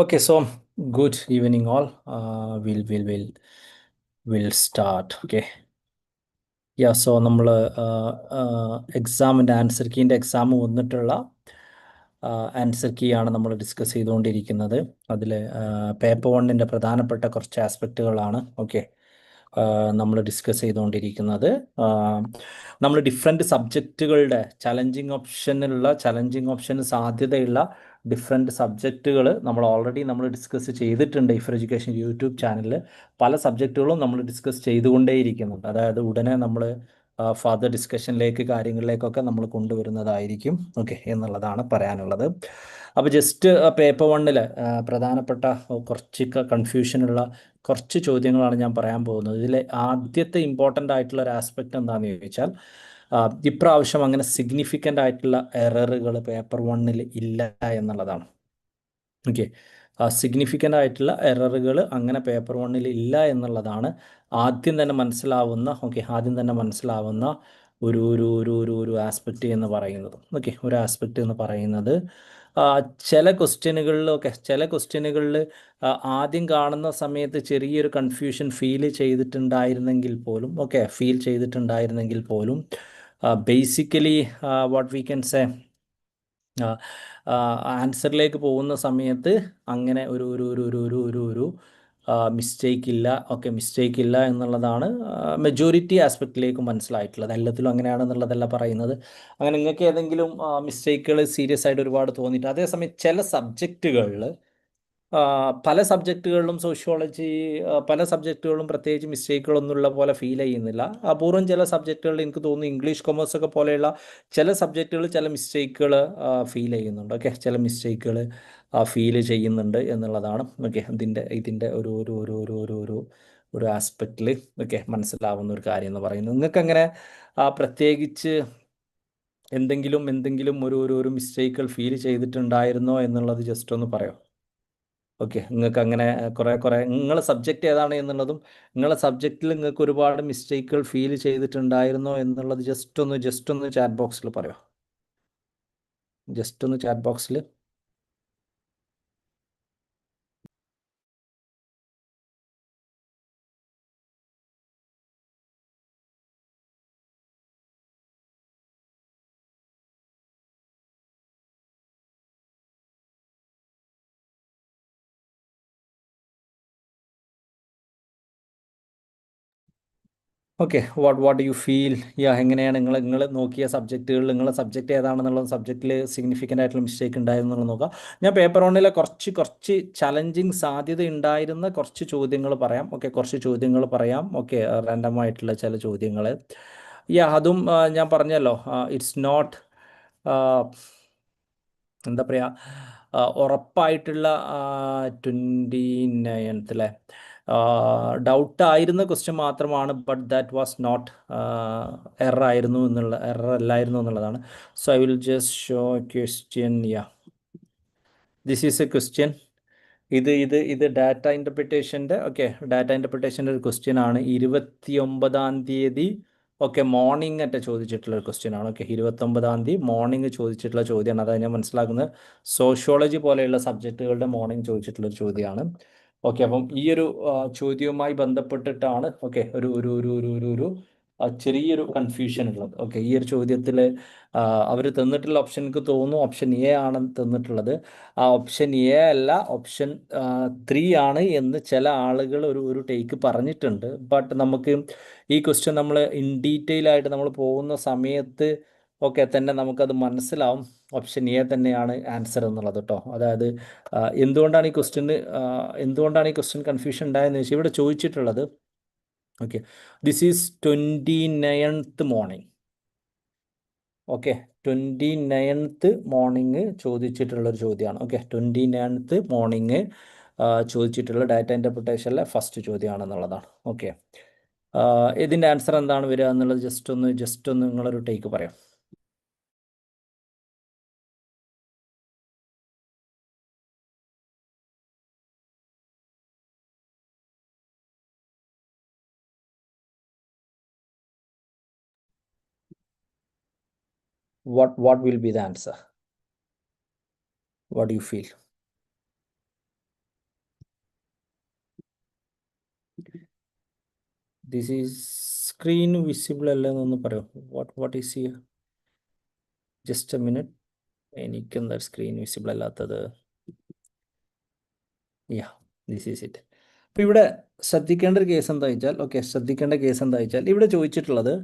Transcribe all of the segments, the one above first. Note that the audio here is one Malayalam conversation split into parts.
Okay, so good evening all. Uh, we'll we'll we'll we'll start. Okay. Yeah so നമ്മൾ എക്സാമിന്റെ ആൻസർ കീന്റെ എക്സാം വന്നിട്ടുള്ള ആൻസർ കീ ആണ് നമ്മൾ ഡിസ്കസ് ചെയ്തുകൊണ്ടിരിക്കുന്നത് അതിൽ പേപ്പർ വണ്ണിന്റെ പ്രധാനപ്പെട്ട കുറച്ച് ആസ്പെക്റ്റുകളാണ് ഓക്കെ നമ്മൾ ഡിസ്കസ് ചെയ്തുകൊണ്ടിരിക്കുന്നത് നമ്മൾ ഡിഫറെന്റ് സബ്ജക്റ്റുകളുടെ ചലഞ്ചിങ് ഓപ്ഷനുള്ള ചലഞ്ചിങ് ഓപ്ഷന് സാധ്യതയുള്ള ഡിഫറെന്റ് സബ്ജക്റ്റുകൾ നമ്മൾ ഓൾറെഡി നമ്മൾ ഡിസ്കസ് ചെയ്തിട്ടുണ്ട് ഇഫർ എഡ്യൂക്കേഷൻ യൂട്യൂബ് ചാനലിൽ പല സബ്ജക്റ്റുകളും നമ്മൾ ഡിസ്കസ് ചെയ്തുകൊണ്ടേയിരിക്കുന്നുണ്ട്. അതായത് ഉടനെ നമ്മൾ ഫർദർ ഡിസ്കഷനിലേക്ക് കാര്യങ്ങളിലേക്കൊക്കെ നമ്മൾ കൊണ്ടുവരുന്നതായിരിക്കും. ഓക്കെ എന്നുള്ളതാണ് പറയാനുള്ളത്. അപ്പോൾ ജസ്റ്റ് പേപ്പർ വണ്ണിൽ പ്രധാനപ്പെട്ട കുറച്ച് കൺഫ്യൂഷനുള്ള കുറച്ച് ചോദ്യങ്ങളാണ് ഞാൻ പറയാൻ പോകുന്നത്. ഇതിലെ ആദ്യത്തെ ഇമ്പോർട്ടന്റ് ആയിട്ടുള്ള ഒരു ആസ്പെക്റ്റ് എന്താണെന്ന് ചോദിച്ചാൽ ഇപ്രാവശ്യം അങ്ങനെ സിഗ്നിഫിക്കന്റ് ആയിട്ടുള്ള എററുകൾ പേപ്പർ വണ്ണിൽ ഇല്ല എന്നുള്ളതാണ്. ഓക്കെ സിഗ്നിഫിക്കന്റ് ആയിട്ടുള്ള എററുകൾ അങ്ങനെ പേപ്പർ വണ്ണിൽ ഇല്ല എന്നുള്ളതാണ് ആദ്യം തന്നെ മനസ്സിലാവുന്ന ഓക്കെ ആദ്യം തന്നെ മനസ്സിലാവുന്ന ഒരു ഒരു ഒരു ഒരു ഒരു ആസ്പെക്റ്റ് എന്ന് പറയുന്നത്. ഓക്കെ ഒരു ആസ്പെക്റ്റ് എന്ന് പറയുന്നത് ചില ക്വസ്റ്റ്യനുകളിലൊക്കെ ചില ക്വസ്റ്റ്യനുകളിൽ ആദ്യം കാണുന്ന സമയത്ത് ചെറിയൊരു കൺഫ്യൂഷൻ ഫീൽ ചെയ്തിട്ടുണ്ടായിരുന്നെങ്കിൽ പോലും ഓക്കെ ഫീൽ ചെയ്തിട്ടുണ്ടായിരുന്നെങ്കിൽ പോലും basically what we can say ആൻസറിലേക്ക് പോകുന്ന സമയത്ത് അങ്ങനെ ഒരു ഒരു ഒരു ഒരു ഒരു ഒരു ഒരു മിസ്റ്റേക്ക് ഇല്ല. ഓക്കെ മിസ്റ്റേക്ക് ഇല്ല എന്നുള്ളതാണ് മെജോറിറ്റി ആസ്പെക്റ്റിലേക്ക് മനസ്സിലായിട്ടുള്ളത്. എല്ലാത്തിലും അങ്ങനെയാണെന്നുള്ളതല്ല പറയുന്നത്. അങ്ങനെ നിങ്ങൾക്ക് ഏതെങ്കിലും മിസ്റ്റേക്കുകൾ സീരിയസ് ആയിട്ട് ഒരുപാട് തോന്നിയിട്ട് അതേസമയം ചില സബ്ജക്റ്റുകളിൽ പല സബ്ജക്റ്റുകളിലും സോഷ്യോളജി പല സബ്ജക്റ്റുകളിലും പ്രത്യേകിച്ച് മിസ്റ്റേക്കുകളൊന്നുമുള്ള പോലെ ഫീൽ ചെയ്യുന്നില്ല. അപൂർവം ചില സബ്ജക്റ്റുകളിൽ എനിക്ക് തോന്നുന്നു ഇംഗ്ലീഷ് കൊമേഴ്സ് ഒക്കെ പോലെയുള്ള ചില സബ്ജക്റ്റുകൾ ചില മിസ്റ്റേക്കുകൾ ഫീൽ ചെയ്യുന്നുണ്ട്. ഓക്കെ ചില മിസ്റ്റേക്കുകൾ ഫീൽ ചെയ്യുന്നുണ്ട് എന്നുള്ളതാണ്. ഓക്കെ ഇതിന്റെ ഇതിന്റെ ഒരു ഒരു ഒരു ഒരു ഒരു ഒരു ഒരു ആസ്പെക്റ്റിൽ ഓക്കെ മനസ്സിലാവുന്ന ഒരു കാര്യം എന്ന് പറയുന്നത്. നിങ്ങൾക്ക് അങ്ങനെ പ്രത്യേകിച്ച് എന്തെങ്കിലും എന്തെങ്കിലും ഒരു ഒരു ഒരു മിസ്റ്റേക്കുകൾ ഫീൽ ചെയ്തിട്ടുണ്ടായിരുന്നോ എന്നുള്ളത് ജസ്റ്റ് ഒന്ന് പറയാം? ഓക്കെ. നിങ്ങൾക്ക് അങ്ങനെ കുറേ കുറേ നിങ്ങളെ സബ്ജക്റ്റ് ഏതാണ് എന്നുള്ളതും നിങ്ങളെ സബ്ജക്റ്റിൽ നിങ്ങൾക്ക് ഒരുപാട് മിസ്റ്റേക്കുകൾ ഫീൽ ചെയ്തിട്ടുണ്ടായിരുന്നോ എന്നുള്ളത് ജസ്റ്റ് ഒന്ന് ജസ്റ്റ് ഒന്ന് ചാറ്റ് ബോക്സിൽ പറയാം ജസ്റ്റ് ഒന്ന് ചാറ്റ് ബോക്സിൽ okay what what you feel yeah എങ്ങനെയാണ് നിങ്ങൾ നിങ്ങൾ നോക്കിയ സബ്ജക്റ്റുകൾ നിങ്ങളെ സബ്ജക്റ്റ് ഏതാണെന്നുള്ള സബ്ജക്റ്റിൽ സിഗ്നിഫിക്കന്റ് ആയിട്ടുള്ള മിസ്റ്റേക്ക് ഉണ്ടായിരുന്നുള്ളത് നോക്കാം. ഞാൻ പേപ്പർ വണ്ണിലെ കുറച്ച് കുറച്ച് ചലഞ്ചിങ് സാധ്യത ഉണ്ടായിരുന്ന കുറച്ച് ചോദ്യങ്ങൾ പറയാം. ഓക്കെ കുറച്ച് ചോദ്യങ്ങൾ പറയാം. ഓക്കെ റാൻഡം ആയിട്ടുള്ള ചില ചോദ്യങ്ങൾ. യാ അതും ഞാൻ പറഞ്ഞല്ലോ ഇറ്റ്സ് നോട്ട് എന്താ പറയുക ഉറപ്പായിട്ടുള്ള ട്വന്റി നയൻത്തിലെ ഡൗട്ട് ആയിരുന്ന ക്വസ്റ്റ്യൻ മാത്രമാണ് but that was not error ആയിരുന്നു എന്നുള്ള എറർ അല്ലായിരുന്നു എന്നുള്ളതാണ്. So I will just show question yeah this is a question ഇത് ഇത് ഇത് ഡാറ്റ ഇന്റർപ്രിട്ടേഷന്റെ ഓക്കെ ഡാറ്റ ഇന്റർപ്രിട്ടേഷന്റെ ഒരു ക്വസ്റ്റ്യൻ ആണ്. ഇരുപത്തി ഒമ്പതാം തീയതി ഓക്കെ മോർണിംഗ് അറ്റ ചോദിച്ചിട്ടുള്ള ഒരു ക്വസ്റ്റ്യൻ ആണ്. ഓക്കെ ഇരുപത്തൊമ്പതാം തീയതി മോർണിംഗ് ചോദിച്ചിട്ടുള്ള ചോദ്യമാണ്. അതായത് ഞാൻ മനസ്സിലാക്കുന്നത്. സോഷ്യോളജി പോലെയുള്ള സബ്ജക്റ്റുകളുടെ മോർണിംഗ് ചോദിച്ചിട്ടുള്ള ഒരു ചോദ്യമാണ്. ഓക്കെ അപ്പം ഈ ഒരു ചോദ്യവുമായി ബന്ധപ്പെട്ടിട്ടാണ് ഓക്കെ ഒരു ഒരു ഒരു ഒരു ഒരു ഒരു ചെറിയൊരു കൺഫ്യൂഷൻ ഉള്ളത്. ഓക്കെ ഈ ഒരു ചോദ്യത്തിൽ അവർ തന്നിട്ടുള്ള ഓപ്ഷൻ എനിക്ക് തോന്നുന്നു ഓപ്ഷൻ എ ആണ് തന്നിട്ടുള്ളത്. ആ ഓപ്ഷൻ എ അല്ല ഓപ്ഷൻ ത്രീ ആണ് എന്ന് ചില ആളുകൾ ഒരു ഒരു ടേക്ക് പറഞ്ഞിട്ടുണ്ട്. ബട്ട് നമുക്ക് ഈ ക്വസ്റ്റ്യൻ നമ്മൾ ഇൻ ഡീറ്റെയിൽ ആയിട്ട് നമ്മൾ പോകുന്ന സമയത്ത് ഓക്കെ തന്നെ നമുക്കത് മനസ്സിലാവും. ഓപ്ഷൻ എ തന്നെയാണ് ആൻസർ എന്നുള്ളത് കേട്ടോ അതായത് എന്തുകൊണ്ടാണ് ഈ ക്വസ്റ്റ്യന് എന്തുകൊണ്ടാണ് ഈ ക്വസ്റ്റ്യൻ കൺഫ്യൂഷൻ ഉണ്ടായതെന്ന് വെച്ചാൽ ഇവിടെ ചോദിച്ചിട്ടുള്ളത് okay this is twenty ninth morning okay twenty ninth morning ചോദിച്ചിട്ടുള്ള ഒരു ചോദ്യമാണ് ഓക്കെ ട്വന്റി നയൻത്ത് മോർണിംഗ് ചോദിച്ചിട്ടുള്ള ഡാറ്റ ഇന്റർപ്രിട്ടേഷനിലെ ഫസ്റ്റ് ചോദ്യമാണെന്നുള്ളതാണ് ഓക്കെ ഇതിന്റെ ആൻസർ എന്താണ് വരിക എന്നുള്ളത് ജസ്റ്റ് ഒന്ന് ജസ്റ്റ് ഒന്ന് നിങ്ങളൊരു ടേക്ക് പറയാം. what what will be the answer? What do you feel? This is screen visible അല്ലെന്നൊന്ന് പറയോ. What what is here just a minute എനിക്കെന്താ സ്ക്രീൻ വിസിബിൾ അല്ലാത്തത്? യാ ദിസ് ഈസ് ഇറ്റ് അപ്പോൾ ഇവിടെ ശ്രദ്ധിക്കേണ്ട ഒരു കേസ് എന്താ വെച്ചാൽ ഓക്കെ ശ്രദ്ധിക്കേണ്ട കേസ് എന്താ വെച്ചാൽ ഇവിടെ ചോദിച്ചിട്ടുള്ളത്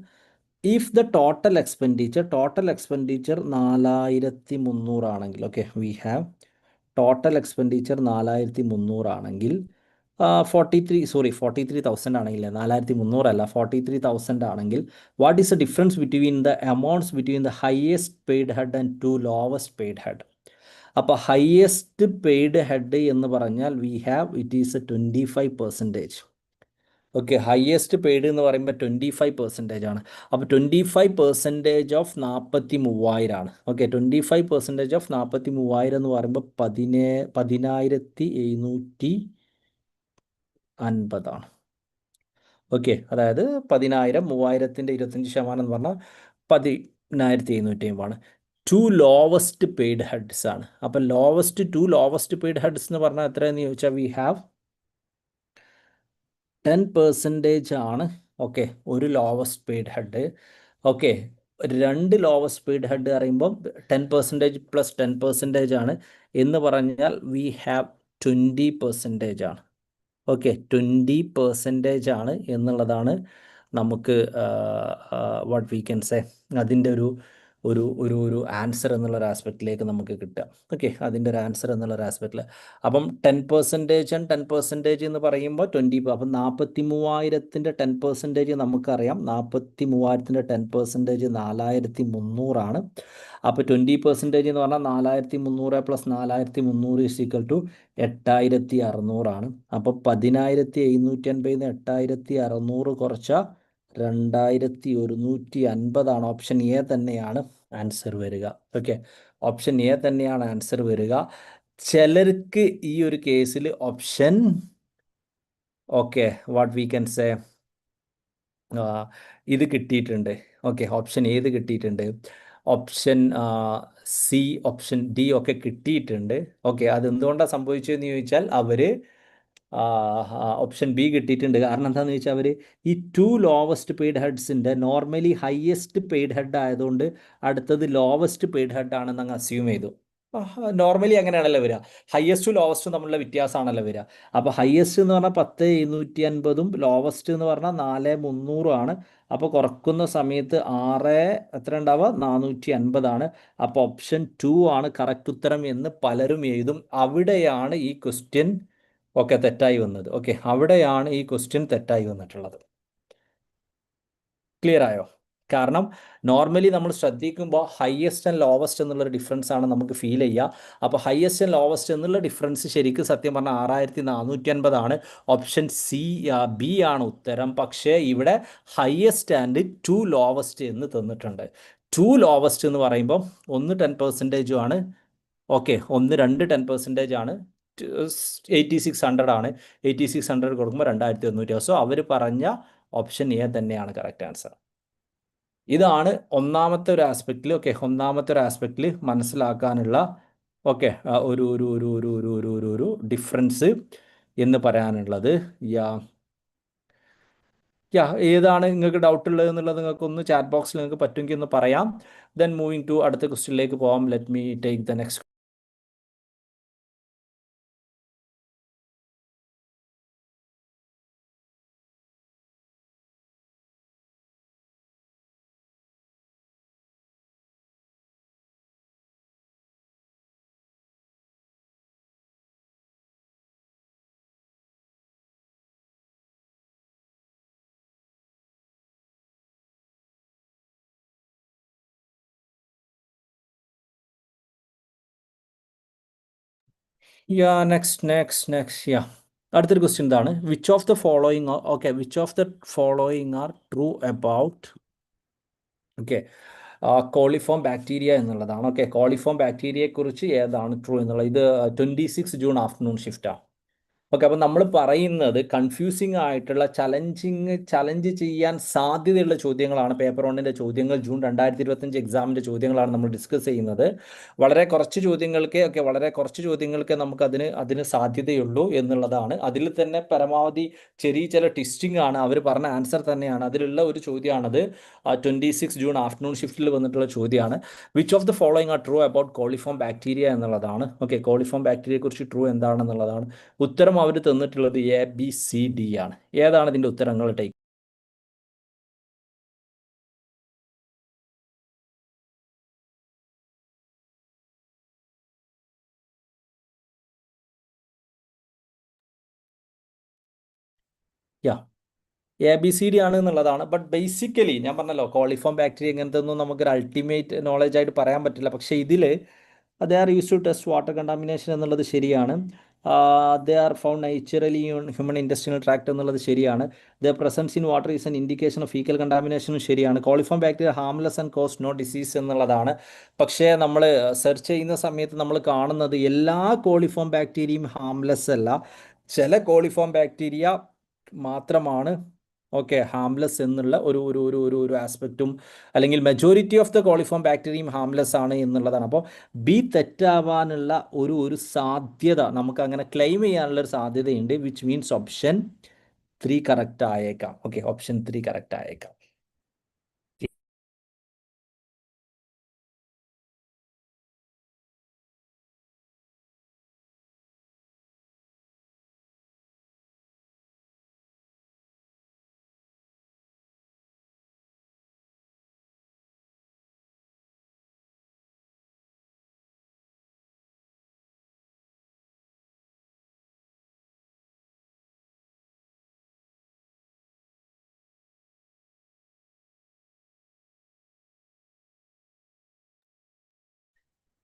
if the total expenditure total expenditure നാലായിരത്തി മുന്നൂറാണെങ്കിൽ okay we have total expenditure നാലായിരത്തി മുന്നൂറാണെങ്കിൽ forty three sorry forty three thousand ആണെങ്കിൽ നാലായിരത്തി മുന്നൂറല്ല ഫോർട്ടി ത്രീ തൗസൻഡ് ആണെങ്കിൽ what is the difference between the amounts between the highest paid head and two lowest paid head അപ്പോൾ ഹയസ്റ്റ് പെയ്ഡ് ഹെഡ് എന്ന് പറഞ്ഞാൽ we have it is a twenty five percentage okay highest paid എന്ന് പറയുമ്പോൾ ട്വന്റി ഫൈവ് പെർസെന്റേജ് ആണ്. അപ്പോൾ ട്വന്റി ഫൈവ് പെർസെന്റേജ് ഓഫ് നാൽപ്പത്തി മൂവായിരം ആണ് okay twenty five percentage of നാൽപ്പത്തി മൂവായിരം എന്ന് പറയുമ്പോൾ പതിനേ പതിനായിരത്തി എഴുന്നൂറ്റി അൻപതാണ് ഓക്കെ അതായത് പതിനായിരം മൂവായിരത്തിന്റെ ഇരുപത്തഞ്ച് ശതമാനം എന്ന് പറഞ്ഞാൽ പതിനായിരത്തി എഴുന്നൂറ്റി അമ്പതാണ് ടു ലോവസ്റ്റ് പെയ്ഡ് ഹെഡ്സ് ആണ്. അപ്പം lowest two lowest paid heads എന്ന് പറഞ്ഞാൽ എത്രയെന്ന് ചോദിച്ചാൽ വി ഹാവ് ടെൻ പെർസെന്റേജ് ആണ്. ഓക്കെ ഒരു ലോവസ്റ്റ് സ്പീഡ് ഹെഡ് ഓക്കെ രണ്ട് ലോവസ്റ്റ് സ്പീഡ് ഹെഡ് പറയുമ്പം ten percentage plus ten percentage ആണ്. എന്ന് പറഞ്ഞാൽ വി ഹാവ് ട്വന്റി പെർസെന്റേജ് ആണ്. ഓക്കെ ട്വന്റി പെർസെന്റേജ് ആണ് എന്നുള്ളതാണ് നമുക്ക് വാട്ട് വി ക്യാൻ സേ അതിന്റെ ഒരു ഒരു ഒരു ഒരു ആൻസർ എന്നുള്ള ഒരു ആസ്പെക്റ്റിലേക്ക് നമുക്ക് കിട്ടുക. ഓക്കെ അതിന്റെ ഒരു ആൻസർ എന്നുള്ള ഒരു ആസ്പെക്റ്റിൽ അപ്പം ten percentage and ten percentage എന്ന് പറയുമ്പോൾ ട്വന്റി അപ്പം നാൽപ്പത്തി മൂവായിരത്തിന്റെ ടെൻ പെർസെന്റേജ് നമുക്കറിയാം. നാൽപ്പത്തി മൂവായിരത്തിന്റെ ടെൻ പെർസെന്റേജ് നാലായിരത്തി മുന്നൂറാണ് അപ്പോൾ ട്വന്റി പെർസെന്റേജ് എന്ന് പറഞ്ഞാൽ നാലായിരത്തി മുന്നൂറ് പ്ലസ് നാലായിരത്തി മുന്നൂറ് ഇസ് ഈക്വൽ ടു എട്ടായിരത്തി അറുന്നൂറാണ് അപ്പോൾ പതിനായിരത്തി എഴുന്നൂറ്റി അൻപതിൽ നിന്ന് എട്ടായിരത്തി അറുന്നൂറ് കുറച്ച രണ്ടായിരത്തി ഒരുന്നൂറ്റി അൻപതാണ് ഓപ്ഷൻ എ തന്നെയാണ് ആൻസർ വരിക. ഓക്കെ ഓപ്ഷൻ എ തന്നെയാണ് ആൻസർ വരിക. ചിലർക്ക് ഈ ഒരു കേസിൽ option okay what we can say ഇത് കിട്ടിയിട്ടുണ്ട്. ഓക്കെ ഓപ്ഷൻ ഏത് കിട്ടിയിട്ടുണ്ട്. ഓപ്ഷൻ സി ഓപ്ഷൻ ഡി ഒക്കെ കിട്ടിയിട്ടുണ്ട്. ഓക്കെ അത് എന്തുകൊണ്ടാണ് സംഭവിച്ചതെന്ന് ചോദിച്ചാൽ അവർ ഓപ്ഷൻ ബി കിട്ടിയിട്ടുണ്ട്. കാരണം എന്താണെന്ന് വെച്ചാൽ അവർ ഈ ടു ലോവസ്റ്റ് പെയ്ഡ് ഹെഡ്സിന്റെ നോർമലി ഹയസ്റ്റ് പെയ്ഡ് ഹെഡ് ആയതുകൊണ്ട് അടുത്തത് ലോവസ്റ്റ് പെയ്ഡ് ഹെഡ് ആണെന്ന് അങ്ങ് അസ്യൂം ചെയ്തു. നോർമലി അങ്ങനെയാണല്ലോ വരിക. ഹയ്യസ്റ്റും ലോവസ്റ്റും തമ്മിലുള്ള വ്യത്യാസമാണല്ലോ വരിക. അപ്പോൾ ഹയസ്റ്റ് എന്ന് പറഞ്ഞാൽ പത്ത് എഴുന്നൂറ്റി അൻപതും ലോവസ്റ്റ് എന്ന് പറഞ്ഞാൽ നാല് മുന്നൂറും ആണ്. അപ്പോൾ കുറക്കുന്ന സമയത്ത് ആറ് എത്ര ഉണ്ടാവുക? നാനൂറ്റി അൻപതാണ് അപ്പോൾ ഓപ്ഷൻ ടു ആണ് കറക്റ്റ് ഉത്തരം എന്ന് പലരും എഴുതും. അവിടെയാണ് ഈ ക്വസ്റ്റ്യൻ ഒക്കെ തെറ്റായി വന്നത്. ഓക്കെ അവിടെയാണ് ഈ ക്വസ്റ്റ്യൻ തെറ്റായി വന്നിട്ടുള്ളത്. ക്ലിയർ ആയോ? കാരണം നോർമലി നമ്മൾ ശ്രദ്ധിക്കുമ്പോൾ ഹയസ്റ്റ് ആൻഡ് ലോവസ്റ്റ് എന്നുള്ളൊരു ഡിഫറൻസ് ആണ് നമുക്ക് ഫീൽ ചെയ്യുക അപ്പോൾ ഹയസ്റ്റ് ആൻഡ് ലോവസ്റ്റ് എന്നുള്ള ഡിഫറൻസ് ശരിക്കും സത്യം പറഞ്ഞാൽ ആറായിരത്തി നാനൂറ്റി അൻപതാണ് ഓപ്ഷൻ സി ബി ആണ് ഉത്തരം. പക്ഷേ ഇവിടെ ഹയസ്റ്റ് ആൻഡ് ടു ലോവസ്റ്റ് എന്ന് തന്നിട്ടുണ്ട്. ടു ലോവസ്റ്റ് എന്ന് പറയുമ്പോൾ ഒന്ന് ടെൻ പെർസെന്റേജും ആണ്. ഓക്കെ ഒന്ന് രണ്ട് ടെൻ പെർസെന്റേജ് ആണ്. എയ്റ്റി സിക്സ് ഹൺഡ്രഡ് ആണ്. എയ്റ്റി സിക്സ് ഹൺഡ്രഡ് കൊടുക്കുമ്പോൾ രണ്ടായിരത്തി തൊണ്ണൂറ്റി സോ അവർ പറഞ്ഞ ഓപ്ഷൻ എ തന്നെയാണ് കറക്റ്റ് ആൻസർ ഇതാണ് ഒന്നാമത്തെ ഒരു ആസ്പെക്റ്റിൽ ഓക്കെ ഒന്നാമത്തെ ഒരു ആസ്പെക്റ്റിൽ മനസ്സിലാക്കാനുള്ള ഓക്കെ ഒരു ഒരു ഒരു ഒരു ഒരു ഒരു ഒരു ഒരു ഡിഫറൻസ് എന്ന് പറയാനുള്ളത്. യാ യാ ഏതാണ് നിങ്ങൾക്ക് ഡൗട്ട് ഉള്ളത് എന്നുള്ളത് നിങ്ങൾക്ക് ഒന്ന് ചാറ്റ് ബോക്സിൽ നിങ്ങൾക്ക് പറ്റുമെങ്കിൽ ഒന്ന് പറയാം. ദെൻ മൂവിങ് ടു അടുത്ത ക്വസ്റ്റ്യനിലേക്ക് പോകാം let me take the next yeah next next next yeah അടുത്തൊരു ക്വസ്റ്റ്യൻ ഇതാണ്. Which of the following okay which of the following are true about okay coliform bacteria എന്നുള്ളതാണ്. ഓക്കെ കോളിഫോം ബാക്ടീരിയയെക്കുറിച്ച് ഏതാണ് ട്രൂ എന്നുള്ളത്? ഇത് ട്വന്റി സിക്സ് ജൂൺ ആഫ്റ്റർനൂൺ ഷിഫ്റ്റാണ് ഓക്കെ അപ്പം നമ്മൾ പറയുന്നത് കൺഫ്യൂസിങ് ആയിട്ടുള്ള ചലഞ്ചിങ് ചലഞ്ച് ചെയ്യാൻ സാധ്യതയുള്ള ചോദ്യങ്ങളാണ്. പേപ്പർ വണ്ണിന്റെ ചോദ്യങ്ങൾ ജൂൺ രണ്ടായിരത്തി ഇരുപത്തഞ്ച് എക്സാമിന്റെ ചോദ്യങ്ങളാണ് നമ്മൾ ഡിസ്കസ് ചെയ്യുന്നത്. വളരെ കുറച്ച് ചോദ്യങ്ങൾക്ക് ഒക്കെ വളരെ കുറച്ച് ചോദ്യങ്ങൾക്ക് നമുക്ക് അതിന് അതിന് സാധ്യതയുള്ളൂ എന്നുള്ളതാണ്. അതിൽ തന്നെ പരമാവധി ചെറിയ ചില ടിസ്റ്റിംഗ് ആണ്. അവർ പറഞ്ഞ ആൻസർ തന്നെയാണ്. അതിലുള്ള ഒരു ചോദ്യമാണത്. ട്വന്റി സിക്സ് ജൂൺ ആഫ്റ്റർനൂൺ ഷിഫ്റ്റിൽ വന്നിട്ടുള്ള ചോദ്യമാണ്. Which of the following are true about coliform bacteria എന്നുള്ളതാണ്. ഓക്കെ കോളിഫോം ബാക്ടീരിയയെ കുറിച്ച് ട്രൂ എന്താണെന്നുള്ളതാണ്. ഉത്തരം അവർ തന്നിട്ടുള്ളത് എ ബി സി ഡി ആണ്. ഏതാണ് ഇതിന്റെ ഉത്തരങ്ങൾ type yeah A B C D ആണ് എന്നുള്ളതാണ്. ബട്ട് ബേസിക്കലി ഞാൻ പറഞ്ഞല്ലോ കോളിഫോം ബാക്ടീരിയ ഇങ്ങനത്തെ ഒന്നും നമുക്കൊരു അൾട്ടിമേറ്റ് നോളജ് ആയിട്ട് പറയാൻ പറ്റില്ല. പക്ഷേ ഇതിൽ they are used to test water contamination എന്നുള്ളത് ശരിയാണ്. They are found naturally human industrial tract എന്നുള്ളത് ശരിയാണ്. The presence in water is an indication of faecal കണ്ടാമിനേഷനും ശരിയാണ്. Coliform bacteria harmless and cause no disease എന്നുള്ളതാണ്. പക്ഷേ നമ്മൾ സെർച്ച് ചെയ്യുന്ന സമയത്ത് നമ്മൾ കാണുന്നത് എല്ലാ കോളിഫോം ബാക്ടീരിയയും ഹാംലെസ് അല്ല. ചില കോളിഫോം ബാക്ടീരിയ മാത്രമാണ് ഓക്കെ ഹാംലെസ് എന്നുള്ള ഒരു ഒരു ഒരു ഒരു ഒരു ആസ്പെക്റ്റും അല്ലെങ്കിൽ മെജോറിറ്റി ഓഫ് ദ കോളിഫോം ബാക്ടീരിയയും ഹാംലെസ് ആണ് എന്നുള്ളതാണ്. അപ്പോൾ ബി തെറ്റാവാനുള്ള ഒരു ഒരു സാധ്യത നമുക്ക് അങ്ങനെ ക്ലെയിം ചെയ്യാനുള്ള ഒരു സാധ്യതയുണ്ട് which means option three correct ആയേക്കാം. ഓക്കെ ഓപ്ഷൻ ത്രീ കറക്റ്റ് ആയേക്കാം.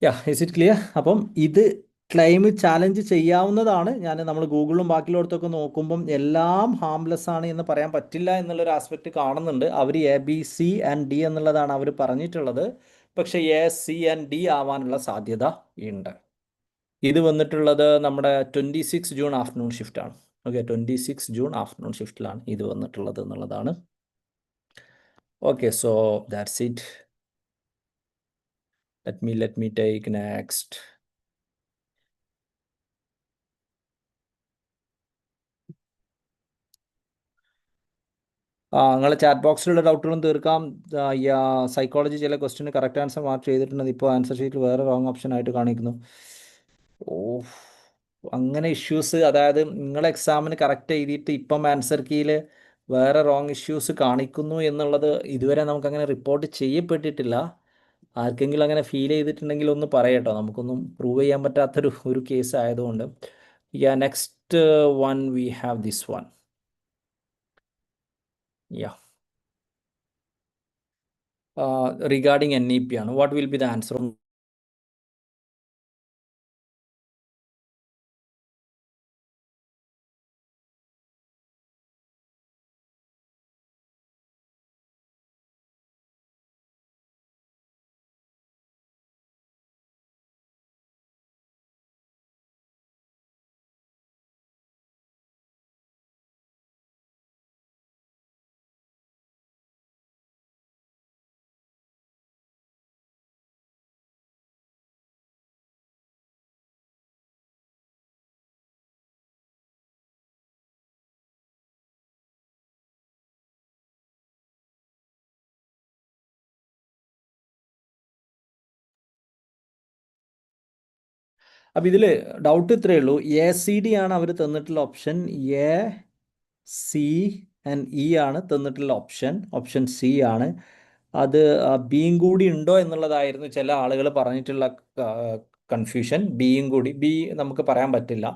യാ ഇസ് ഇറ്റ് ക്ലിയർ അപ്പം ഇത് ക്ലെയിം ചാലഞ്ച് ചെയ്യാവുന്നതാണ്. ഞാൻ നമ്മൾ ഗൂഗിളും ബാക്കിയുള്ളടത്തൊക്കെ നോക്കുമ്പം എല്ലാം ഹാംലെസ് ആണ് എന്ന് പറയാൻ പറ്റില്ല എന്നുള്ളൊരു ആസ്പെക്റ്റ് കാണുന്നുണ്ട്. അവർ A B C and D എന്നുള്ളതാണ് അവർ പറഞ്ഞിട്ടുള്ളത്. പക്ഷേ എ സി ആൻഡ് ഡി ആവാനുള്ള സാധ്യത ഉണ്ട്. ഇത് വന്നിട്ടുള്ളത് നമ്മുടെ twenty six June afternoon ഷിഫ്റ്റാണ് okay twenty six June afternoon ഷിഫ്റ്റിലാണ് ഇത് വന്നിട്ടുള്ളത് എന്നുള്ളതാണ്. Okay so that's it let me let me take next. ആ നിങ്ങളെ ചാറ്റ് ബോക്സിലുള്ള ഡൗട്ടുകളും തീർക്കാം. സൈക്കോളജി ചില ക്വസ്റ്റിന് കറക്റ്റ് ആൻസർ മാർക്ക് ചെയ്തിട്ടുണ്ട്. ഇപ്പോൾ ആൻസർ ഷീറ്റിൽ വേറെ റോങ് ഓപ്ഷൻ ആയിട്ട് കാണിക്കുന്നു. ഓ അങ്ങനെ ഇഷ്യൂസ് അതായത് നിങ്ങൾ എക്സാമിന് കറക്റ്റ് എഴുതിയിട്ട് ഇപ്പം ആൻസർ കീയിൽ വേറെ റോങ് ഇഷ്യൂസ് കാണിക്കുന്നു എന്നുള്ളത് ഇതുവരെ നമുക്കങ്ങനെ റിപ്പോർട്ട് ചെയ്യപ്പെട്ടിട്ടില്ല. ആർക്കെങ്കിലും അങ്ങനെ ഫീൽ ചെയ്തിട്ടുണ്ടെങ്കിൽ ഒന്ന് പറയട്ടോ. നമുക്കൊന്നും പ്രൂവ് ചെയ്യാൻ പറ്റാത്തൊരു ഒരു കേസ് ആയതുകൊണ്ട്. Yeah next one we have this one yeah regarding N E P ആണ്. What will be the answer അപ്പം ഇതിൽ ഡൗട്ട് ഇത്രയേ ഉള്ളൂ. എ സി ഡി ആണ് അവർ തന്നിട്ടുള്ള option A C and E ആണ് തന്നിട്ടുള്ള ഓപ്ഷൻ ഓപ്ഷൻ സി ആണ്. അത് ബിയും കൂടി ഉണ്ടോ എന്നുള്ളതായിരുന്നു ചില ആളുകൾ പറഞ്ഞിട്ടുള്ള കൺഫ്യൂഷൻ ബിയും കൂടി. ബി നമുക്ക് പറയാൻ പറ്റില്ല.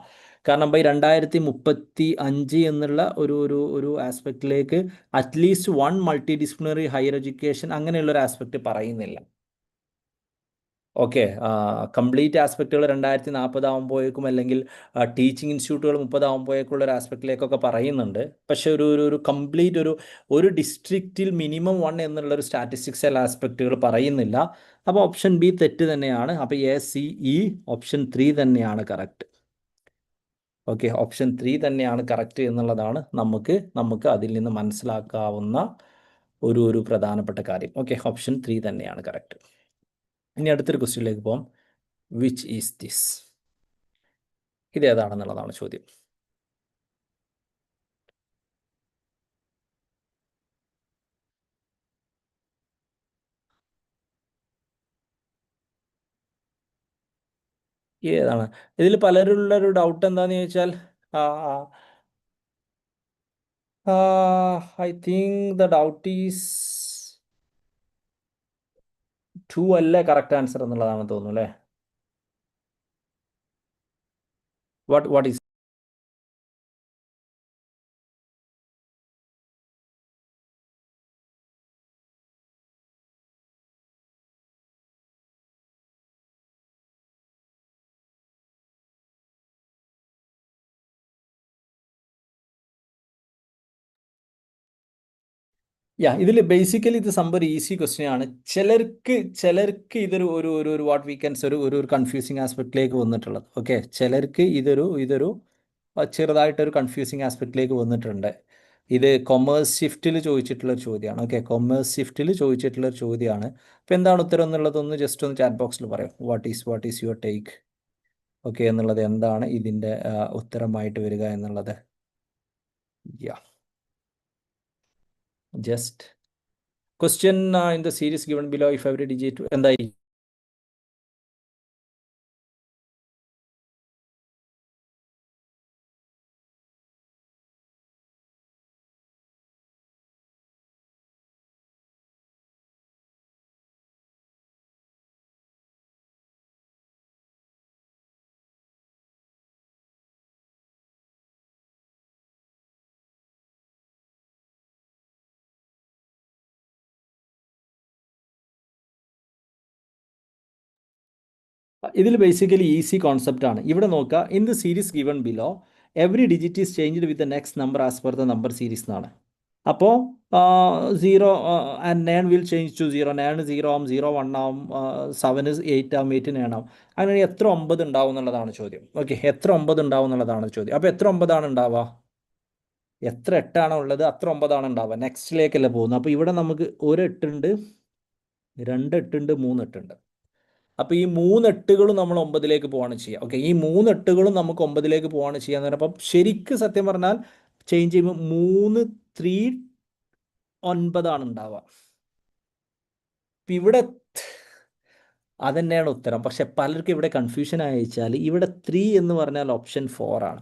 കാരണം ബൈ രണ്ടായിരത്തി മുപ്പത്തി അഞ്ച് എന്നുള്ള ഒരു ഒരു ഒരു ആസ്പെക്റ്റിലേക്ക് at least one multidisciplinary higher education അങ്ങനെയുള്ള ഒരു ആസ്പെക്റ്റ് പറയുന്നില്ല. ഓക്കെ കംപ്ലീറ്റ് ആസ്പെക്റ്റുകൾ രണ്ടായിരത്തി നാൽപ്പതാകുമ്പോഴേക്കും അല്ലെങ്കിൽ ടീച്ചിങ് ഇൻസ്റ്റിറ്റ്യൂട്ടുകൾ മുപ്പതാകുമ്പോഴേക്കുള്ള ഒരു ആസ്പെക്റ്റിലേക്കൊക്കെ പറയുന്നുണ്ട്. പക്ഷേ ഒരു ഒരു ഒരു കംപ്ലീറ്റ് ഒരു ഒരു ഡിസ്ട്രിക്റ്റിൽ മിനിമം വൺ എന്നുള്ള ഒരു സ്റ്റാറ്റിസ്റ്റിക്സ് എല്ലാ ആസ്പെക്റ്റുകൾ പറയുന്നില്ല. അപ്പോൾ ഓപ്ഷൻ ബി തെറ്റ് തന്നെയാണ്. അപ്പോൾ A C E option three തന്നെയാണ് കറക്റ്റ്. ഓക്കെ ഓപ്ഷൻ ത്രീ തന്നെയാണ് കറക്റ്റ് എന്നുള്ളതാണ് നമുക്ക് നമുക്ക് അതിൽ നിന്ന് മനസ്സിലാക്കാവുന്ന ഒരു ഒരു പ്രധാനപ്പെട്ട കാര്യം. ഓക്കെ ഓപ്ഷൻ ത്രീ തന്നെയാണ് കറക്റ്റ്. ഇനി അടുത്തൊരു ക്വസ്റ്റ്യനിലേക്ക് പോകാം വിച്ച് ഈസ് ദിസ് ഇത് ഏതാണെന്നുള്ളതാണ് ചോദ്യം. ഏതാണ്? ഇതിൽ പലരുള്ള ഒരു ഡൗട്ട് എന്താന്ന് ചോദിച്ചാൽ I think the doubt is two അല്ല കറക്റ്റ് ആൻസർ എന്നുള്ളതാണ് തോന്നുന്നു അല്ലേ? വാട്ട് വാട്ട് ഈസ് യാ ഇതിൽ ബേസിക്കലി ഇത് സംഭവം ഈസി ക്വസ്റ്റ്യൻ ആണ്. ചിലർക്ക് ചിലർക്ക് ഇതൊരു ഒരു ഒരു ഒരു വാട്ട് വീക്കെൻഡ്സ് ഒരു ഒരു ഒരു കൺഫ്യൂസിങ് ആസ്പെക്റ്റിലേക്ക് വന്നിട്ടുള്ളത്. ഓക്കെ ചിലർക്ക് ഇതൊരു ഇതൊരു ചെറുതായിട്ടൊരു കൺഫ്യൂസിങ് ആസ്പെക്റ്റിലേക്ക് വന്നിട്ടുണ്ട്. ഇത് കൊമേഴ്സ് ഷിഫ്റ്റിൽ ചോദിച്ചിട്ടുള്ള ഒരു ചോദ്യമാണ്. ഓക്കെ കൊമേഴ്സ് ഷിഫ്റ്റിൽ ചോദിച്ചിട്ടുള്ള ഒരു ചോദ്യമാണ്. അപ്പോൾ എന്താണ് ഉത്തരം എന്നുള്ളതൊന്ന് ജസ്റ്റ് ഒന്ന് ചാറ്റ് ബോക്സിൽ പറയാം. What is what is your take okay എന്നുള്ളത് എന്താണ് ഇതിന്റെ ഉത്തരമായിട്ട് വരിക എന്നുള്ളത്. Yeah just question uh, in the series given below if every digit എന്തായി ഇതിൽ ബേസിക്കലി ഈസി കോൺസെപ്റ്റ് ആണ്. ഇവിടെ നോക്കുക in the series given below every digit is changed with the next number as per the number series എന്നാണ്. അപ്പോൾ zero and nine will change to zero nine zero ആവും സീറോ വൺ ആവും സെവൻ എയ്റ്റ് ആവും എയ്റ്റ് നയൻ ആവും. അങ്ങനെ എത്ര ഒമ്പത് ഉണ്ടാവും എന്നുള്ളതാണ് ചോദ്യം. ഓക്കെ എത്ര ഒമ്പത് ഉണ്ടാവും എന്നുള്ളതാണ് ചോദ്യം. അപ്പോൾ എത്ര ഒമ്പതാണ് ഉണ്ടാവുക? എത്ര എട്ടാണ് ഉള്ളത്? അത്ര ഒമ്പതാണ് ഉണ്ടാവുക. നെക്സ്റ്റിലേക്കല്ലേ പോകുന്നത്. അപ്പോൾ ഇവിടെ നമുക്ക് ഒരു എട്ടുണ്ട് രണ്ട് എട്ടുണ്ട് മൂന്ന് എട്ടുണ്ട്. അപ്പോൾ ഈ മൂന്ന് എട്ടുകളും നമ്മൾ ഒമ്പതിലേക്ക് പോവാണ് ചെയ്യുക. ഓക്കെ ഈ മൂന്ന് എട്ടുകളും നമുക്ക് ഒമ്പതിലേക്ക് പോവാണ് ചെയ്യുക എന്ന് ശരിക്ക് ശരിക്കും സത്യം പറഞ്ഞാൽ ചേഞ്ച് ചെയ്യുമ്പോൾ മൂന്ന് ത്രീ ഒൻപതാണ് ഉണ്ടാവുക. ഇവിടെ അത് തന്നെയാണ് ഉത്തരം. പക്ഷെ പലർക്കും ഇവിടെ കൺഫ്യൂഷൻ അയച്ചാൽ ഇവിടെ ത്രീ എന്ന് പറഞ്ഞാൽ ഓപ്ഷൻ ഫോർ ആണ്.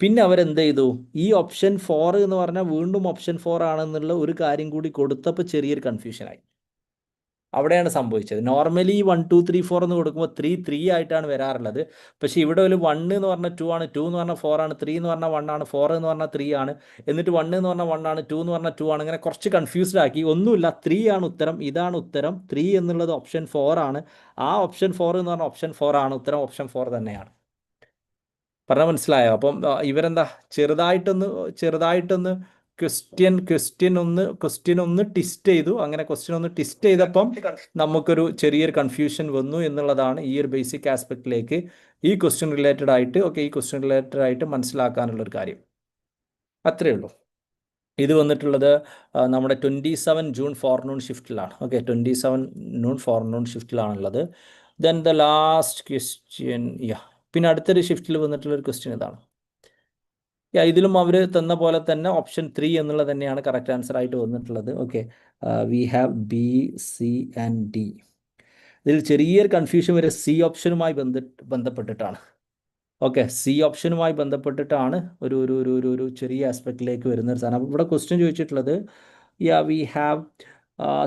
പിന്നെ അവരെന്ത് ചെയ്തു? ഈ ഓപ്ഷൻ ഫോർ എന്ന് പറഞ്ഞാൽ വീണ്ടും ഓപ്ഷൻ ഫോർ ആണെന്നുള്ള ഒരു കാര്യം കൂടി കൊടുത്തപ്പോൾ ചെറിയൊരു കൺഫ്യൂഷനായി അവിടെയാണ് സംഭവിച്ചത്. Normally one two three four എന്ന് കൊടുക്കുമ്പോൾ ത്രീ ത്രീ ആയിട്ടാണ് വരാറുള്ളത്. പക്ഷേ ഇവിടെ ഒരു വൺ എന്ന് പറഞ്ഞാൽ ടു ആണ് ടു എന്ന് പറഞ്ഞാൽ ഫോർ ആണ് ത്രീ എന്ന് പറഞ്ഞാൽ വൺ ആണ് ഫോർ എന്ന് പറഞ്ഞാൽ ത്രീ ആണ്. എന്നിട്ട് വൺ എന്ന് പറഞ്ഞാൽ വൺ ആണ് ടു എന്ന് പറഞ്ഞാൽ ടു ആണ്. ഇങ്ങനെ കുറച്ച് കൺഫ്യൂസ്ഡ് ആക്കി. ഒന്നുമില്ല ത്രീ ആണ് ഉത്തരം ഇതാണ് ഉത്തരം ത്രീ എന്നുള്ളത് ഓപ്ഷൻ ഫോർ ആണ്. ആ ഓപ്ഷൻ ഫോർ എന്ന് പറഞ്ഞാൽ ഓപ്ഷൻ ഫോർ ആണ് ഉത്തരം ഓപ്ഷൻ ഫോർ തന്നെയാണ്. പറഞ്ഞാൽ മനസ്സിലായോ? അപ്പം ഇവരെന്താ? ചെറുതായിട്ടൊന്ന് ചെറുതായിട്ടൊന്ന് ക്വസ്റ്റ്യൻ ക്വസ്റ്റ്യൻ ഒന്ന് ക്വസ്റ്റ്യൻ ഒന്ന് ടിസ്റ്റ് ചെയ്തു. അങ്ങനെ ക്വസ്റ്റ്യൻ ഒന്ന് ടിസ്റ്റ് ചെയ്തപ്പം നമുക്കൊരു ചെറിയൊരു കൺഫ്യൂഷൻ വന്നു എന്നുള്ളതാണ് ഈ ഒരു ബേസിക് ആസ്പെക്റ്റിലേക്ക് ഈ ക്വസ്റ്റ്യൻ റിലേറ്റഡ് ആയിട്ട് ഓക്കെ ഈ ക്വസ്റ്റ്യൻ റിലേറ്റഡ് ആയിട്ട് മനസ്സിലാക്കാനുള്ള ഒരു കാര്യം. അത്രേ ഉള്ളൂ. ഇത് വന്നിട്ടുള്ളത് നമ്മുടെ twenty seven June forenoon ഷിഫ്റ്റിലാണ് okay twenty seven noon forenoon ഷിഫ്റ്റിലാണുള്ളത് then the last question yeah പിന്നെ അടുത്തൊരു ഷിഫ്റ്റിൽ വന്നിട്ടുള്ള ഒരു ക്വസ്റ്റ്യൻ ഇതാണ്. ഇതിലും അവർ തന്ന പോലെ തന്നെ ഓപ്ഷൻ ത്രീ എന്നുള്ളത് തന്നെയാണ് കറക്റ്റ് ആൻസർ ആയിട്ട് വന്നിട്ടുള്ളത്. Okay we have B C and D ഇതിൽ ചെറിയൊരു കൺഫ്യൂഷൻ വരെ സി ഓപ്ഷനുമായി ബന്ധ ബന്ധപ്പെട്ടിട്ടാണ്. ഓക്കെ സി ഓപ്ഷനുമായി ബന്ധപ്പെട്ടിട്ടാണ് ഒരു ഒരു ഒരു ഒരു ഒരു ചെറിയ ആസ്പെക്റ്റിലേക്ക് വരുന്ന ഒരു സാധനം. ഇവിടെ ക്വസ്റ്റ്യൻ ചോദിച്ചിട്ടുള്ളത് yeah we have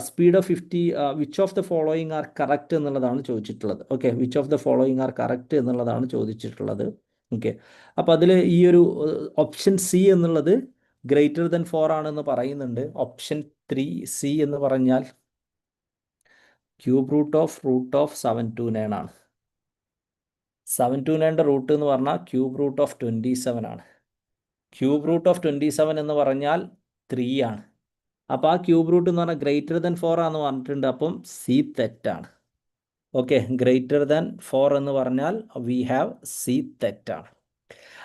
speed of fifty which of the following are correct എന്നുള്ളതാണ് ചോദിച്ചിട്ടുള്ളത്. Okay which of the following are correct എന്നുള്ളതാണ് ചോദിച്ചിട്ടുള്ളത്. ഓക്കെ അപ്പോൾ അതിൽ ഈ ഒരു ഓപ്ഷൻ സി എന്നുള്ളത് ഗ്രേറ്റർ ദൻ ഫോർ ആണെന്ന് പറയുന്നുണ്ട്. ഓപ്ഷൻ ത്രീ സി എന്ന് പറഞ്ഞാൽ cube root of root of seven two nine ആണ്. സെവൻ ടു നയന്റെ റൂട്ട് എന്ന് പറഞ്ഞാൽ cube root of twenty seven ആണ്. Cube root of twenty seven എന്ന് പറഞ്ഞാൽ ത്രീ ആണ്. അപ്പോൾ ആ ക്യൂബ് റൂട്ട് എന്ന് പറഞ്ഞാൽ ഗ്രേറ്റർ ദൻ ഫോർ ആണെന്ന് പറഞ്ഞിട്ടുണ്ട്. അപ്പം സി തെറ്റാണ്. ഓക്കെ ഗ്രേറ്റർ ദാൻ ഫോർ എന്ന് പറഞ്ഞാൽ വി ഹാവ് സി തെറ്റാണ്.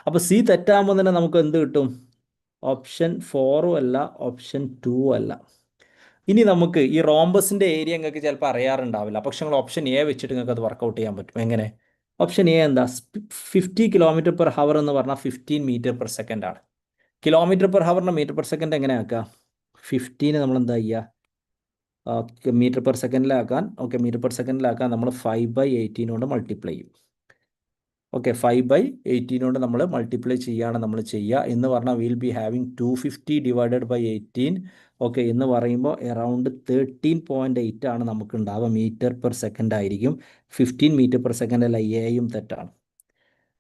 അപ്പോൾ സി തെറ്റാകുമ്പോൾ തന്നെ നമുക്ക് എന്ത് കിട്ടും? ഓപ്ഷൻ ഫോറും അല്ല ഓപ്ഷൻ ടൂ അല്ല. ഇനി നമുക്ക് ഈ റോംബസിന്റെ ഏരിയ നിങ്ങൾക്ക് ചിലപ്പോൾ അറിയാറുണ്ടാവില്ല. പക്ഷെ നിങ്ങൾ ഓപ്ഷൻ എ വെച്ചിട്ട് നിങ്ങൾക്ക് അത് വർക്കൗട്ട് ചെയ്യാൻ പറ്റും. എങ്ങനെ? ഓപ്ഷൻ എ എന്താ? ഫിഫ്റ്റി കിലോമീറ്റർ പെർ ഹവർ എന്ന് പറഞ്ഞാൽ ഫിഫ്റ്റീൻ മീറ്റർ പെർ സെക്കൻഡ് ആണ്. കിലോമീറ്റർ പെർ ഹവറിന് മീറ്റർ പെർ സെക്കൻഡ് എങ്ങനെയാക്കുക ഫിഫ്റ്റീന് നമ്മൾ എന്താ ചെയ്യുക? മീറ്റർ പെർ സെക്കൻഡിലാക്കാൻ ഓക്കെ മീറ്റർ പെർ സെക്കൻഡിലാക്കാൻ നമ്മൾ ഫൈവ് ബൈ എയ്റ്റീൻ കൊണ്ട് മൾട്ടിപ്ലൈ ചെയ്യും. ഓക്കെ ഫൈവ് ബൈ എയ്റ്റീൻ കൊണ്ട് നമ്മൾ മൾട്ടിപ്ലൈ ചെയ്യുകയാണ് നമ്മൾ ചെയ്യുക. എന്ന് പറഞ്ഞാൽ will be having two fifty divided by eighteen okay എന്ന് പറയുമ്പോൾ എറൗണ്ട് തേർട്ടീൻ പോയിന്റ് എയ്റ്റ് ആണ് നമുക്ക് ഉണ്ടാവുക. മീറ്റർ പെർ സെക്കൻഡ് ആയിരിക്കും. ഫിഫ്റ്റീൻ മീറ്റർ പെർ സെക്കൻഡ് അല്ല എയും തെറ്റാണ്.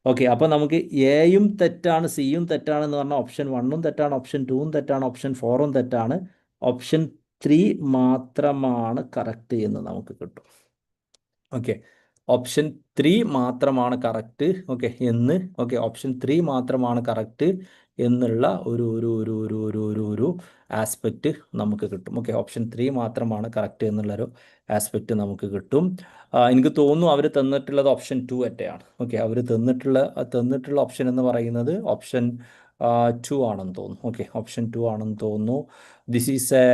ഓക്കെ അപ്പോൾ നമുക്ക് എയും തെറ്റാണ് സിയും തെറ്റാണെന്ന് പറഞ്ഞാൽ ഓപ്ഷൻ വണ്ണും തെറ്റാണ് ഓപ്ഷൻ ടൂവും തെറ്റാണ് ഓപ്ഷൻ ഫോറും തെറ്റാണ്. ഓപ്ഷൻ ത്രീ മാത്രമാണ് കറക്റ്റ് എന്ന് നമുക്ക് കിട്ടും. ഓക്കെ ഓപ്ഷൻ ത്രീ മാത്രമാണ് കറക്റ്റ് ഓക്കെ എന്ന്. ഓക്കെ ഓപ്ഷൻ ത്രീ മാത്രമാണ് കറക്റ്റ് എന്നുള്ള ഒരു ഒരു ഒരു ഒരു ഒരു ഒരു ഒരു ആസ്പെക്റ്റ് നമുക്ക് കിട്ടും. ഓക്കെ ഓപ്ഷൻ ത്രീ മാത്രമാണ് കറക്റ്റ് എന്നുള്ളൊരു ആസ്പെക്റ്റ് നമുക്ക് കിട്ടും. എനിക്ക് തോന്നുന്നു അവർ തന്നിട്ടുള്ളത് ഓപ്ഷൻ ടു അറ്റയാണ്. ഓക്കെ അവർ തന്നിട്ടുള്ള തന്നിട്ടുള്ള ഓപ്ഷൻ എന്ന് പറയുന്നത് ഓപ്ഷൻ ടു ആണെന്ന് തോന്നുന്നു. ഓക്കെ ഓപ്ഷൻ ടു ആണെന്ന് തോന്നുന്നു. This is a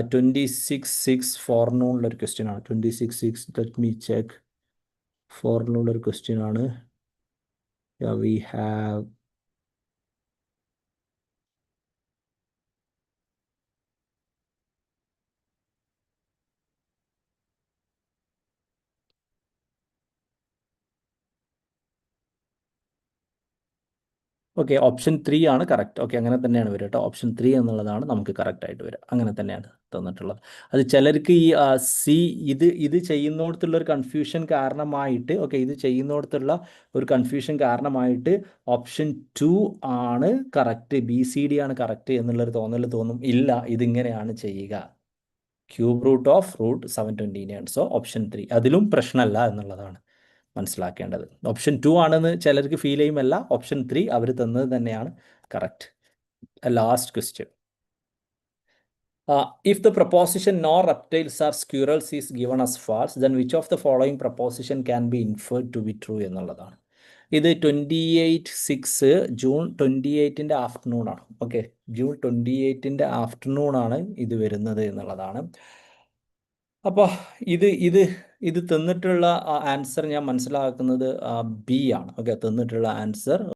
twenty six six ഫോറിനുള്ളൊരു question ആണ്. Twenty six six let me check ഫോറിനുള്ളൊരു question ആണ്. We have okay option three ആണ് കറക്റ്റ് ഓക്കെ അങ്ങനെ തന്നെയാണ് വരിക കേട്ടോ ഓപ്ഷൻ ത്രീ എന്നുള്ളതാണ് നമുക്ക് കറക്റ്റ് ആയിട്ട് വരിക. അങ്ങനെ തന്നെയാണ് തന്നിട്ടുള്ളത്. അത് ചിലർക്ക് ഈ സി ഇത് ഇത് ചെയ്യുന്നിടത്തുള്ള ഒരു കൺഫ്യൂഷൻ കാരണമായിട്ട് ഓക്കെ ഇത് ചെയ്യുന്നിടത്തുള്ള ഒരു കൺഫ്യൂഷൻ കാരണമായിട്ട് ഓപ്ഷൻ ടു ആണ് കറക്റ്റ് ബി സി ഡി ആണ് കറക്റ്റ് എന്നുള്ളൊരു തോന്നൽ തോന്നും. ഇല്ല ഇതിങ്ങനെയാണ് ചെയ്യുക. Cube root of root seven twenty nine so option three അതിലും പ്രശ്നമല്ല എന്നുള്ളതാണ്. മനസ്സിലാക്കേണ്ടത്. ഓപ്ഷൻ ടു ആണെന്ന് ചിലർക്ക് ഫീൽ ചെയ്യുമല്ല. ഓപ്ഷൻ ത്രീ അവർ തന്നത് തന്നെയാണ്. Correct last question if the proposition no reptiles are squirrels is given as false then which of the following proposition can be inferred to be true എന്നുള്ളതാണ്. ഇത് twenty eight six June twenty എയ്റ്റിന്റെ afternoon ആണ്. ഓക്കെ ജൂൺ ട്വന്റി എയ്റ്റിന്റെ ആഫ്റ്റർനൂൺ ആണ് ഇത് വരുന്നത് എന്നുള്ളതാണ്. അപ്പോൾ ഇത് ഇത് ഇത് തന്നിട്ടുള്ള ആൻസർ ഞാൻ മനസ്സിലാക്കുന്നത് ബി ആണ്. ഓക്കെ തന്നിട്ടുള്ള ആൻസർ